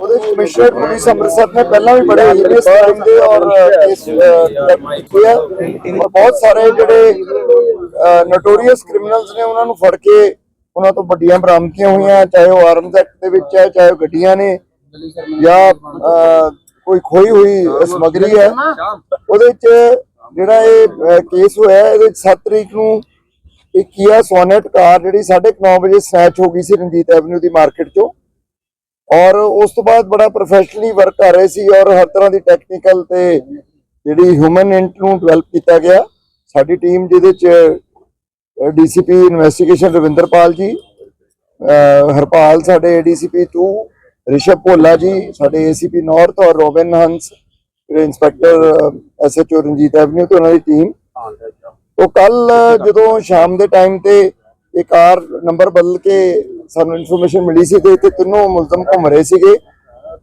ਉਹਦੇ commissioner police Amritsar ਨੇ ਪਹਿਲਾਂ ਵੀ ਬੜੇ ਹੀਨੀਅਸ ਕ੍ਰਾਈਮ ਦੇ ਔਰ ਕੇਸ ਕੀਤੇ ਆ। ਔਰ ਬਹੁਤ ਸਾਰੇ ਜਿਹੜੇ ਨੋਟੋਰੀਅਸ ਕ੍ਰਿਮੀਨਲਸ ਨੇ ਉਹਨਾਂ ਨੂੰ ਫੜ ਕੇ ਉਹਨਾਂ ਤੋਂ ਵੱਡੀਆਂ ਬਰਾਮਦੀਆਂ ਹੋਈਆਂ ਚਾਹੇ ਉਹ ਆਰਮਸ ਐਕਟ ਦੇ ਵਿੱਚ ਹੈ ਚਾਹੇ ਗੱਡੀਆਂ ਨੇ ਜਾਂ ਕੋਈ ਖੋਈ ਹੋਈ ਸਮਗਰੀ ਹੈ। ਉਹਦੇ ਵਿੱਚ ਜਿਹੜਾ ਇਹ ਕੇਸ ਹੋਇਆ ਹੈ, ਇਹਦੇ 7 ਤਰੀਕ ਨੂੰ ਇੱਕ ਕੀਆ ਸੋਨੇਟ ਕਾਰ ਜਿਹੜੀ 9:30 ਵਜੇ ਸਨੈਚ ਹੋ ਗਈ ਸੀ ਰਣਜੀਤ ਐਵਨਿਊ ਦੀ ਮਾਰਕੀਟ ਚੋਂ। ਔਰ ਉਸ ਤੋਂ ਬਾਅਦ ਬੜਾ ਪ੍ਰੋਫੈਸ਼ਨਲੀ ਵਰਕ ਕਰ ਰਹੇ ਸੀ ਔਰ ਹਰ ਤਰ੍ਹਾਂ ਦੀ ਟੈਕਨੀਕਲ ਤੇ ਜਿਹੜੀ ਹਿਊਮਨ ਇੰਟ ਨੂੰ ਡਿਵੈਲਪ ਕੀਤਾ ਗਿਆ। ਸਾਡੀ ਟੀਮ ਜਿਹਦੇ ਚ ਡੀਸੀਪੀ ਇਨਵੈਸਟੀਗੇਸ਼ਨ ਰਵਿੰਦਰਪਾਲ ਜੀ ਹਰਪਾਲ ਸਾਡੇ ਏਡੀਸੀਪੀ 2 ਰਿਸ਼ਵ ਭੋਲਾ ਜੀ, ਸਾਡੇ ਏਸੀਪੀ ਨਾਰਥ ਔਰ ਰੋਬਿਨ ਹੰਸ ਜਿਹੜੇ ਇੰਸਪੈਕਟਰ ਐਸਐਚਓ ਰਣਜੀਤ ਐਵਨਿਊ ਤੇ ਉਹਨਾਂ ਦੀ ਟੀਮ ਉਹ ਕੱਲ ਜਦੋਂ ਸ਼ਾਮ ਦੇ ਟਾਈਮ ਤੇ ਇਹ ਕਾਰ ਨੰਬਰ ਬਦਲ ਕੇ ਸਾਨੂੰ ਇਨਫੋਰਮੇਸ਼ਨ ਮਿਲੀ ਸੀ ਤੇ ਇੱਥੇ ਤਿੰਨੋਂ ਮੁਲਜ਼ਮ ਘੁੰਮ ਰਹੇ ਸੀਗੇ।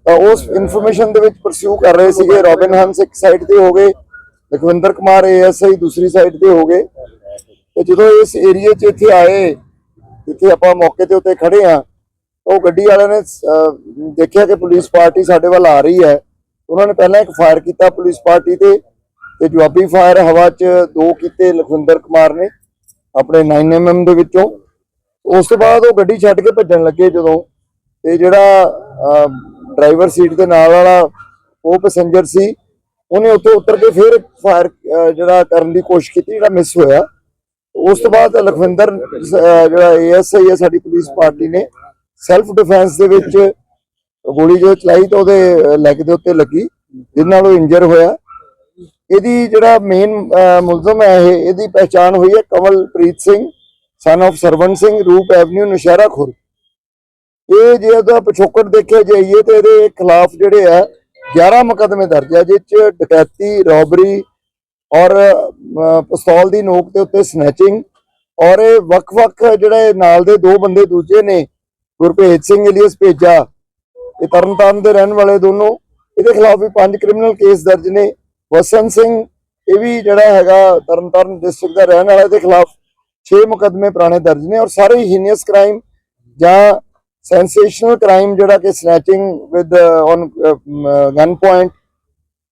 ਤਾਂ ਉਸ ਇਨਫੋਰਮੇਸ਼ਨ ਦੇ ਵਿੱਚ ਪਰਸਿਊ ਕਰ ਰਹੇ ਸੀਗੇ। ਰੋਬਿਨ ਹੰਸ ਇੱਕ ਸਾਈਡ ਤੇ ਹੋ ਗਏ, ਲਖਵਿੰਦਰ ਕੁਮਾਰ ਏਐਸਆਈ ਦੂਸਰੀ ਸਾਈਡ ਤੇ ਹੋ ਗਏ। ਤੇ ਜਦੋਂ ਇਸ ਏਰੀਏ 'ਚ ਇੱਥੇ ਆਏ, ਇੱਥੇ ਆਪਾਂ ਮੌਕੇ ਤੇ ਉੱਤੇ ਖੜੇ ਆ ਉਹ ਗੱਡੀ ਵਾਲਿਆਂ ਨੇ ਦੇਖਿਆ ਕਿ ਪੁਲਿਸ ਪਾਰਟੀ ਸਾਡੇ ਵੱਲ ਆ ਰਹੀ ਹੈ। ਉਹਨਾਂ ਨੇ ਪਹਿਲਾਂ ਇੱਕ ਫਾਇਰ ਕੀਤਾ ਪੁਲਿਸ ਪਾਰਟੀ ਤੇ ਤੇ ਜਵਾਬੀ ਫਾਇਰ ਹਵਾ 'ਚ ਦੋ ਕੀਤੇ ਲਖਵਿੰਦਰ ਕੁਮਾਰ ਨੇ, ਆਪਣੇ 9mm ਦੇ ਵਿੱਚੋਂ। ਉਸ ਤੋਂ ਬਾਅਦ ਉਹ ਗੱਡੀ ਛੱਡ ਕੇ ਭੱਜਣ ਲੱਗੇ ਜਦੋਂ ਤੇ ਜਿਹੜਾ ਡਰਾਈਵਰ ਸੀਟ ਦੇ ਨਾਲ ਵਾਲਾ ਉਹ ਪੈਸੇਂਜਰ ਸੀ ਉਹਨੇ ਉੱਥੇ ਉਤਰ ਕੇ ਫਿਰ ਫਾਇਰ ਜਿਹੜਾ ਕਰਨ ਦੀ ਕੋਸ਼ਿਸ਼ ਕੀਤੀ ਜਿਹੜਾ ਮਿਸ ਹੋਇਆ। ਉਸ ਤੋਂ ਬਾਅਦ ਲਖਵਿੰਦਰ ਅਹ, ਜਿਹੜਾ ਏਐਸਆਈ ਹੈ ਸਾਡੀ ਪੁਲਿਸ ਪਾਰਟੀ ਨੇ ਸੈਲਫ ਡਿਫੈਂਸ ਦੇ ਵਿੱਚ ਗੋਲੀ ਜੋ ਚਲਾਈ ਤਾਂ ਉਹਦੇ ਲੈਗ ਦੇ ਉੱਤੇ ਲੱਗੀ ਜਿਸ ਨਾਲ ਉਹ ਇੰਜਰ ਹੋਇਆ। ਇਹਦੀ ਜਿਹੜਾ ਮੇਨ ਮੁਲਜ਼ਮ ਹੈ ਇਹ ਇਹਦੀ ਪਹਿਚਾਣ ਹੋਈ ਹੈ Kamalpreet Singh. Son of Sarwan Singh Roop avenue Naushehra ਖੁਰ ਇਹ ਜੇ ਉਹਦਾ ਪਿਛੋਕੜ ਦੇਖਿਆ ਜਾਈਏ ਤੇ ਇਹਦੇ ਖਿਲਾਫ ਜਿਹੜੇ ਆ 11 ਮੁਕੱਦਮੇ ਦਰਜ ਹੈ ਜਿਸ ਚ ਡਕੈਤੀ, ਰੋਬਰੀ ਔਰ ਪਿਸਤੌਲ ਦੀ ਨੋਕ ਦੇ ਉੱਤੇ ਸਨੈਚਿੰਗ ਔਰ ਇਹ ਵੱਖ-ਵੱਖ ਜਿਹੜੇ ਨਾਲ ਦੇ ਦੋ ਬੰਦੇ ਦੂਜੇ ਨੇ, ਗੁਰਭੇਜ ਸਿੰਘ ਇਲੀਅਸ ਭੇਜਾ ਇਹ ਤਰਨਤਾਰਨ ਦੇ ਰਹਿਣ ਵਾਲੇ ਦੋਨੋਂ, ਇਹਦੇ ਖਿਲਾਫ ਵੀ ਪੰਜ ਕ੍ਰਿਮੀਨਲ ਕੇਸ ਦਰਜ ਨੇ। ਵਸਨ ਸਿੰਘ, ਇਹ ਵੀ ਜਿਹੜਾ ਹੈਗਾ ਤਰਨਤਾਰਨ ਡਿਸਟ੍ਰਿਕਟ ਦਾ ਰਹਿਣ ਵਾਲਾ, ਇਹਦੇ ਖਿਲਾਫ 6 ਮੁਕੱਦਮੇ ਪੁਰਾਣੇ ਦਰਜ ਨੇ ਔਰ ਸਾਰੇ ਹੀਨੀਅਸ ਕ੍ਰਾਈਮ ਜਾਂ ਸੈਂਸੇਸ਼ਨਲ ਕ੍ਰਾਈਮ ਜਿਹੜਾ ਕਿ snatching with on gun point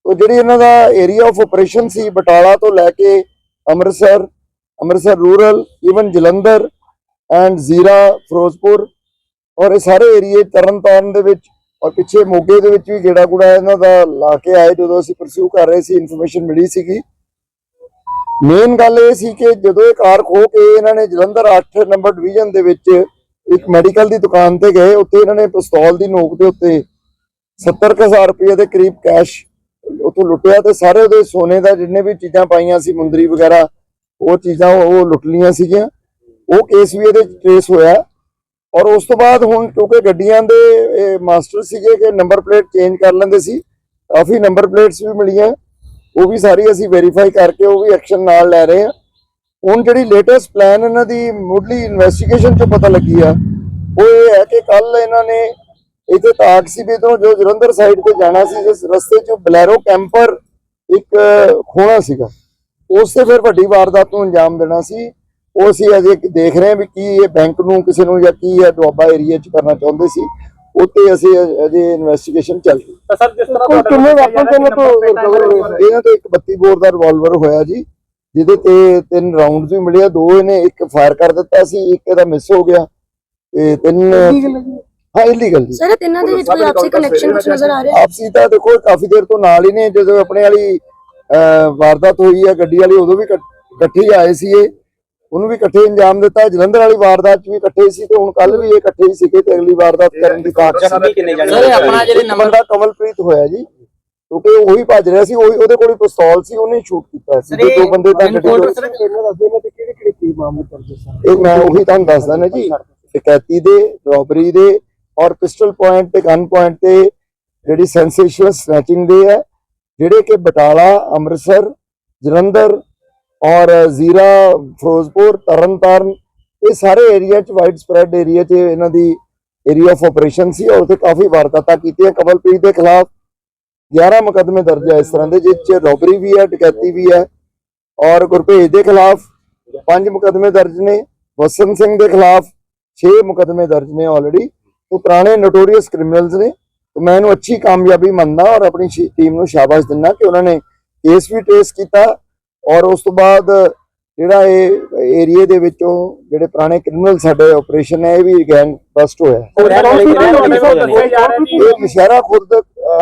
ਉਹ ਜਿਹੜੀ ਇਹਨਾਂ ਦਾ ਏਰੀਆ ਆਫ ਆਪਰੇਸ਼ਨ ਸੀ ਬਟਾਲਾ ਤੋਂ ਲੈ ਕੇ Amritsar Amritsar rural even Jalandhar and Zira, Ferozepur ਔਰ ਇਹ ਸਾਰੇ ਏਰੀਏ ਤਰਨਤਾਰਨ ਦੇ ਵਿੱਚ ਔਰ ਪਿੱਛੇ ਮੋਗੇ ਦੇ ਵਿੱਚ ਵੀ ਗੇੜਾ ਗੁੜਾ ਇਹਨਾਂ ਦਾ ਲਾ ਕੇ ਆਏ ਜਦੋਂ ਅਸੀਂ ਪਰਸਿਊ ਕਰ ਰਹੇ ਸੀ ਇਨਫੋਰਮੇਸ਼ਨ ਮਿਲੀ ਸੀਗੀ। ਮੇਨ ਗੱਲ ਇਹ ਸੀ ਕਿ ਜਦੋਂ ਇਹ ਕਾਰ ਖੋ ਕੇ ਇਹਨਾਂ ਨੇ ਜਲੰਧਰ 8 ਨੰਬਰ ਡਿਵੀਜ਼ਨ ਦੇ ਵਿੱਚ ਇੱਕ ਮੈਡੀਕਲ ਦੀ ਦੁਕਾਨ ਤੇ ਗਏ, ਉੱਥੇ ਇਹਨਾਂ ਨੇ ਪਿਸਤੌਲ ਦੀ ਨੋਕ ਦੇ ਉੱਤੇ 70000 ਰੁਪਏ ਦੇ ਕਰੀਬ ਕੈਸ਼ ਉੱਥੋਂ ਲੁੱਟਿਆ ਤੇ ਸਾਰੇ ਉਹਦੇ ਸੋਨੇ ਦਾ ਜਿੰਨੇ ਵੀ ਚੀਜ਼ਾਂ ਪਾਈਆਂ ਸੀ, ਮੁੰਦਰੀ ਵਗੈਰਾ, ਉਹ ਚੀਜ਼ਾਂ ਉਹ ਲੁੱਟ ਲੀਆਂ ਸੀਗੀਆਂ। ਉਹ ਕੇਸ ਵੀ ਇਹਦੇ ਟ੍ਰੇਸ ਹੋਇਆ। ਔਰ ਉਸ ਤੋਂ ਬਾਅਦ ਹੁਣ ਕਿਉਂਕਿ ਗੱਡੀਆਂ ਦੇ ਮਾਸਟਰ ਸੀਗੇ ਕਿ ਨੰਬਰ ਪਲੇਟ ਚੇਂਜ ਕਰ ਲੈਂਦੇ ਸੀ, ਕਾਫੀ ਨੰਬਰ ਪਲੇਟਸ ਵੀ ਮਿਲੀਆਂ। ਉਹ ਵੀ ਸਾਰੀ ਅਸੀਂ ਵੈਰੀਫਾਈ ਕਰਕੇ ਉਹ ਵੀ ਐਕਸ਼ਨ ਨਾਲ ਲੈ ਰਹੇ ਹਾਂ। ਹੁਣ ਜਿਹੜੀ ਲੇਟੈਸਟ ਪਲਾਨ ਇਹਨਾਂ ਦੀ ਮੁੱਢਲੀ ਇਨਵੈਸਟੀਗੇਸ਼ਨ ਚੋਂ ਪਤਾ ਲੱਗੀ ਆ, ਉਹ ਇਹ ਹੈ ਕਿ ਕੱਲ ਇਹਨਾਂ ਨੇ ਇੱਥੇ ਤਾਕ ਸੀ ਤੋਂ ਜੋ ਜਲੰਧਰ ਸਾਈਡ ਤੇ ਜਾਣਾ ਸੀ, ਜਿਸ ਰਸਤੇ 'ਚ ਬਲੈਰੋ ਕੈਂਪਰ ਇੱਕ ਖੋਣਾ ਸੀਗਾ ਉਸ ਤੇ ਫਿਰ ਵੱਡੀ ਵਾਰਦਾਤ ਨੂੰ ਅੰਜਾਮ ਦੇਣਾ ਸੀ। ਉਹ ਅਸੀਂ ਅਜੇ ਦੇਖ ਰਹੇ ਹਾਂ ਵੀ ਕੀ ਇਹ ਬੈਂਕ ਨੂੰ, ਕਿਸੇ ਨੂੰ ਜਾਂ ਕੀ ਹੈ ਦੁਆਬਾ ਏਰੀਆ 'ਚ ਕਰਨਾ ਚਾਹੁੰਦੇ ਸੀ। ਉੱਤੇ ਅਸੀਂ ਅਜੇ ਇਨਵੈਸਟੀਗੇਸ਼ਨ ਚੱਲ ਰਹੀ ਤਾਂ ਸਰ ਜਿਸ ਤਰ੍ਹਾਂ ਕੋਈ ਤੁਹਾਡਾ ਕਿੰਨੇ ਵੈਪਨ ਤੋਂ plate recover ਇਹਨਾਂ ਤੋਂ ਇੱਕ 32 ਬੋਰ ਦਾ ਰਿਵਾਲਵਰ ਹੋਇਆ ਜੀ ਜਿਹਦੇ ਤੇ ਤਿੰਨ ਰਾਉਂਡਸ ਵੀ ਮਿਲੇ ਆ। ਦੋ ਇਹਨੇ ਇੱਕ ਫਾਇਰ ਕਰ ਦਿੱਤਾ ਸੀ ਇੱਕ ਇਹਦਾ ਮਿਸ ਹੋ ਗਿਆ ਤੇ ਤਿੰਨ ਹਾਂ ਇਲੀਗਲ ਜੀ। ਸਰ ਤਿੰਨਾਂ ਦੇ ਵਿੱਚ ਕੋਈ ਆਪਸੀ ਕਨੈਕਸ਼ਨ ਕੁਝ ਨਜ਼ਰ ਆ ਰਿਹਾ? ਹੈ ਆਪਸੀ ਤਾਂ ਦੇਖੋ ਕਾਫੀ ਦੇਰ ਤੋਂ ਨਾਲ ਹੀ ਨੇ। ਜਦੋਂ ਆਪਣੇ ਵਾਲੀ ਵਾਰਦਾਤ ਹੋਈ ਹੈ ਗੱਡੀ ਵਾਲੀ ਉਦੋਂ ਵੀ ਇਕੱਠ- ਹੀ ਆਏ ਸੀ ਇਹ। ਉਹਨੂੰ ਵੀ ਇਕੱਠੇ ਅੰਜਾਮ ਦਿੱਤਾ ਜਲੰਧਰ ਵਾਲੀ ਵਾਰਦਾਤ 'ਚ ਵੀ ਇਕੱਠੇ ਸੀ ਤੇ ਹੁਣ ਕੱਲ ਵੀ ਇਹ ਇਕੱਠੇ ਹੀ ਸੀਗੇ ਤੇ ਅਗਲੀ ਵਾਰਦਾਤ ਕਰਨ ਦੀ ਸੀ ਜ਼ਖਮੀ ਕਿੰਨੇ ਜਾਣੇ ਸਰ, ਇਹ ਆਪਣਾ ਜਿਹੜੇ ਨੰਬਰ ਬੰਦਾ ਕਮਲਪ੍ਰੀਤ ਹੋਇਆ ਜੀ ਕਿਉਂਕਿ ਉਹੀ ਭੱਜ ਰਿਹਾ ਸੀ ਉਹੀ ਉਹਦੇ ਕੋਲ ਹੀ ਪਿਸਤੌਲ ਸੀ ਉਹਨੇ ਸ਼ੂਟ ਕੀਤਾ ਸੀ। ਤੇ ਦੋ ਬੰਦੇ ਤਾਂ ਗੱਡੀ ਤੋਂ ਇਹ ਮੈਂ ਉਹੀ ਤੁਹਾਨੂੰ ਦੱਸਦਾ ਨਾ ਜੀ ਡਕੈਤੀ ਦੇ ਰੋਬਰੀ ਦੇ ਔਰ ਪਿਸਟਲ ਪੁਆਇੰਟ ਤੇ ਗਨ ਪੁਆਇੰਟ ਤੇ ਜਿਹੜੀ ਸੈਂਸੇਸ਼ਨਲ ਸਨੈਚਿੰਗ ਦੇ ਹੈ ਜਿਹੜੇ ਕਿ ਬਟਾਲਾ ਅੰਮ੍ਰਿਤਸਰ ਜਲੰਧਰ ਔਰ ਜ਼ੀਰਾ, ਫਿਰੋਜ਼ਪੁਰ, ਤਰਨਤਾਰਨ, ਇਹ ਸਾਰੇ ਏਰੀਆ ਚ ਵਾਈਡ ਸਪਰੈਡ ਏਰੀਆ ਚ ਇਹਨਾਂ ਦੀ ਏਰੀਆ ਆਫ ਆਪਰੇਸ਼ਨ ਸੀ ਔਰ ਉੱਥੇ ਕਾਫੀ ਵਾਰਦਾਤਾਂ ਕੀਤੀਆਂ। ਕਮਲਪ੍ਰੀਤ ਦੇ ਖਿਲਾਫ 11 ਮੁਕੱਦਮੇ ਦਰਜ ਹੈ ਇਸ ਤਰ੍ਹਾਂ ਦੇ, ਜਿਸ ਚ ਰੋਬਰੀ ਵੀ ਹੈ, ਡਕੈਤੀ ਵੀ ਹੈ। ਔਰ ਗੁਰਭੇਜ ਦੇ ਖਿਲਾਫ ਪੰਜ ਮੁਕੱਦਮੇ ਦਰਜ ਨੇ ਵਸਨ ਸਿੰਘ ਦੇ ਖਿਲਾਫ 6 ਮੁਕੱਦਮੇ ਦਰਜ ਨੇ ਆਲਰੇਡੀ ਉਹ ਪੁਰਾਣੇ ਨੋਟੋਰੀਅਸ ਕ੍ਰਿਮੀਨਲਸ ਨੇ। ਤੇ ਮੈਂ ਇਹਨੂੰ ਅੱਛੀ ਕਾਮਯਾਬੀ ਮੰਨਦਾ ਔਰ ਆਪਣੀ ਟੀਮ ਨੂੰ ਸ਼ਾਬਾਸ਼ ਦਿੰਦਾ ਕਿ ਉਹਨਾਂ ਨੇ ਕੇਸ ਵੀ ਟ੍ਰੇਸ ਕੀਤਾ। ਔਰ ਉਸ ਤੋਂ ਬਾਅਦ ਜਿਹੜਾ ਇਹ ਏਰੀਏ ਦੇ ਵਿੱਚੋਂ ਜਿਹੜੇ ਪੁਰਾਣੇ ਕ੍ਰਿਮੀਨਲ ਸਾਡੇ ਆਪਰੇਸ਼ਨ ਹੈ ਇਹ ਵੀ ਗੈਂਗ ਬਸਟ ਹੋਇਆ ਇਹ ਨਸ਼ਹਿਰਾ ਖੁਰਦ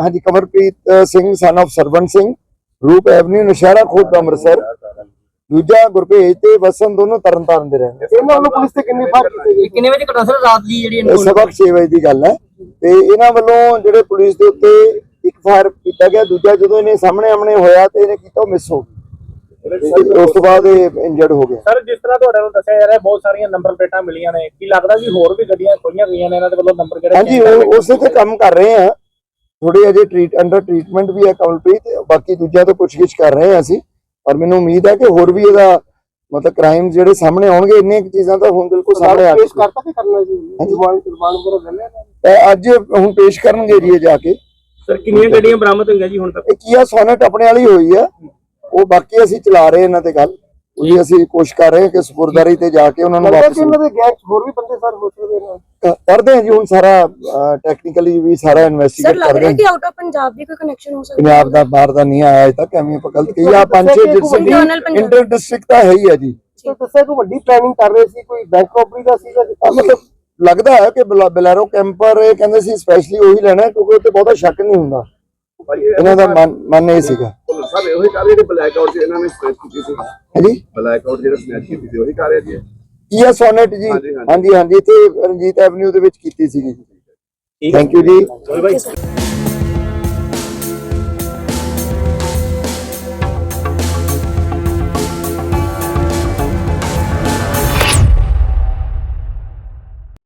ਹਾਂਜੀ ਕਮਰਪ੍ਰੀਤ ਸਿੰਘ ਸਨ of ਸਰਵਨ ਸਿੰਘ ਰੂਪ ਐਵਨਿਊ ਨਸ਼ਹਿਰਾ ਖੁਰਦ ਅੰਮ੍ਰਿਤਸਰ। ਦੂਜਾ ਗੁਰਭੇਜ ਤੇ ਵਸਨ ਦੋਨੋਂ ਤਰਨਤਾਰਨ ਦੇ ਰਹਿੰਦੇ ਇਹਨਾਂ ਵੱਲੋਂ ਪੁਲਿਸ ਤੇ ਕਿੰਨੀ ਫਾਇਰ ਕੀਤੀ ਗਈ? ਕਿੰਨੇ ਵਜੇ ਘਟਨਾ ਸਰ? ਰਾਤ ਦੀ ਜਿਹੜੀ ਇਹ ਸਬਕ 6 ਵਜੇ ਦੀ ਗੱਲ ਹੈ। ਤੇ ਇਹਨਾਂ ਵੱਲੋਂ ਜਿਹੜੇ ਪੁਲਿਸ ਦੇ ਉੱਤੇ ਇੱਕ ਫਾਇਰ ਕੀਤਾ ਗਿਆ। ਦੂਜਾ ਜਦੋਂ ਇਹਨੇ ਸਾਹਮਣੇ ਆਮਣੇ ਹੋਇਆ ਤੇ ਇਹਨੇ ਕੀਤਾ ਮਿਸ ਹੋ ਉਸ ਤੋਂ ਬਾਅਦ ਇਹ ਇੰਜਰਡ ਹੋ ਗਿਆ। ਸਰ ਜਿਸ ਤਰ੍ਹਾਂ ਤੁਹਾਡੇ ਨੂੰ ਦੱਸਿਆ ਜਾ ਰਿਹਾ ਬਹੁਤ ਸਾਰੀਆਂ ਨੰਬਰ ਪਲੇਟਾਂ ਮਿਲੀਆਂ ਨੇ। ਕੀ ਲੱਗਦਾ ਵੀ ਹੋਰ ਵੀ ਗੱਡੀਆਂ ਖੋਈਆਂ ਗਈਆਂ ਨੇ? ਇਹਨਾਂ ਦੇ ਵੱਲੋਂ ਨੰਬਰ ਕਿਹੜੇ ਹਾਂਜੀ ਉਹ ਉਸੇ ਤੇ ਕੰਮ ਕਰ ਰਹੇ ਆ। ਥੋੜੀ ਅਜੇ ਟ੍ਰੀਟ ਅੰਡਰ ਟ੍ਰੀਟਮੈਂਟ ਵੀ ਹੈ ਕਮਲਪ੍ਰੀਤ ਬਾਕੀ ਦੂਜਿਆਂ ਤੋਂ ਪੁੱਛਗਿੱਛ ਕਰ ਰਹੇ ਆ ਅਸੀਂ। ਪਰ ਮੈਨੂੰ ਉਮੀਦ ਹੈ ਕਿ ਹੋਰ ਵੀ ਇਹਦਾ ਮਤਲਬ ਕ੍ਰਾਈਮ ਜਿਹੜੇ ਸਾਹਮਣੇ ਆਉਣਗੇ ਇੰਨੀਆਂ ਕੁ ਚੀਜ਼ਾਂ ਤਾਂ ਹੁਣ ਬਿਲਕੁਲ ਸਾਹਮਣੇ ਆ ਪੇਸ਼ ਚੁੱਕੀਆਂ। ਕਰਤਾ ਕਿ ਕਰਨਾ ਜੀ? ਹਾਂਜੀ। ਜਵਾਨ ਕੁਰਬਾਨ ਵਗੈਰਾ ਲੈ ਇਹ ਅੱਜ ਹੁਣ ਪੇਸ਼ ਕਰਨਗੇ ਜੀ ਇਹ ਜਾ ਕੇ। ਸਰ ਕਿੰਨੀਆਂ ਗੱਡੀਆਂ ਬਰਾਮਦ ਹੋਈਆਂ ਜੀ ਹੁਣ ਤੱਕ? ਇਹ ਕੀਆ ਸੋਨਟ ਆਪਣੇ ਵਾਲੀ ਹੋਈ ਆ। ਉਹ ਬਾਕੀ ਅਸੀਂ ਚਲਾ ਰਹੇ ਇਹਨਾਂ ਤੇ ਗੱਲ। ਉਹਦੀ ਅਸੀਂ ਕੋਸ਼ਿਸ਼ ਕਰ ਰਹੇ ਕਿ ਸਪੁਰਦਾਰੀ ਤੇ ਜਾ ਕੇ ਉਹਨਾਂ ਨੂੰ ਵਾਪਸ ਕਿ ਉਹਨਾਂ ਦੇ ਗੈਂਗ ਹੋਰ ਵੀ ਬੰਦੇ ਸਰ ਹੋ ਸਕਦੇ ਨੇ। ਕਰਦੇ ਹਾਂ ਜੀ ਹੁਣ ਸਾਰਾ ਟੈਕਨੀਕਲੀ ਵੀ ਸਾਰਾ ਇਨਵੈਸਟੀਗੇਟ ਕਰ ਰਹੇ ਹਾਂ। ਕਿ ਆਊਟ ਆਫ ਪੰਜਾਬ ਵੀ ਕੋਈ ਕਨੈਕਸ਼ਨ ਹੋ ਸਕਦਾ ਪੰਜਾਬ ਦਾ ਬਾਹਰ ਦਾ ਨਹੀਂ ਆਇਆ ਅਜੇ ਤੱਕ ਐਵੇਂ ਆਪਾਂ ਗਲਤ ਕਹੀ ਆ ਪੰਜ ਛੇ ਡਿਸਟ੍ਰਿਕਟ ਇੰਟਰ ਡਿਸਟ੍ਰਿਕਟ ਤਾਂ ਹੈ ਹੀ ਹੈ ਜੀ। ਦੱਸਿਆ ਕੋਈ ਵੱਡੀ ਪਲੈਨਿੰਗ ਕਰ ਰਹੇ ਸੀ ਕੋਈ ਬੈਂਕ ਰੋਬਰੀ ਦਾ ਸੀਗਾ ਮਤਲਬ ਲੱਗਦਾ ਹੈ ਕਿ ਬਲੈਰੋ ਕੈਂਪਰ ਕਹਿੰਦੇ ਸੀ ਸਪੈਸ਼ਲੀ ਉਹੀ ਲੈਣਾ ਕਿਉਂਕਿ ਉੱਤੇ ਬਹੁਤਾ ਸ਼ੱਕ ਨਹੀਂ ਹੁੰਦਾ। ਇਹਨਾਂ ਦਾ ਮਨ ਮਨ ਇਹ ਸੀਗਾ। ਸਰ ਇਹੋ ਹੀ ਕਰ ਜਿਹੜੇ ਬਲੈਕ ਆਊਟ ਚ ਇਹਨਾਂ ਨੇ ਸਨੈਚ ਕੀਤੀ ਸੀ? ਹੈ ਜੀ ਬਲੈਕ ਆਊਟ ਜਿਹੜਾ ਸਨੈਚ ਕੀਤੀ ਸੀ ਉਹੀ ਕਰ ਰਿਹਾ ਜੀ? ਇਹ? ਸੋਨਟ ਜੀ। ਹਾਂਜੀ, ਹਾਂਜੀ। ਹਾਂਜੀ ਹਾਂਜੀ। ਇੱਥੇ ਰਣਜੀਤ ਐਵਨਿਊ ਦੇ ਵਿੱਚ ਕੀਤੀ ਸੀਗੀ। ਥੈਂਕ ਯੂ ਜੀ.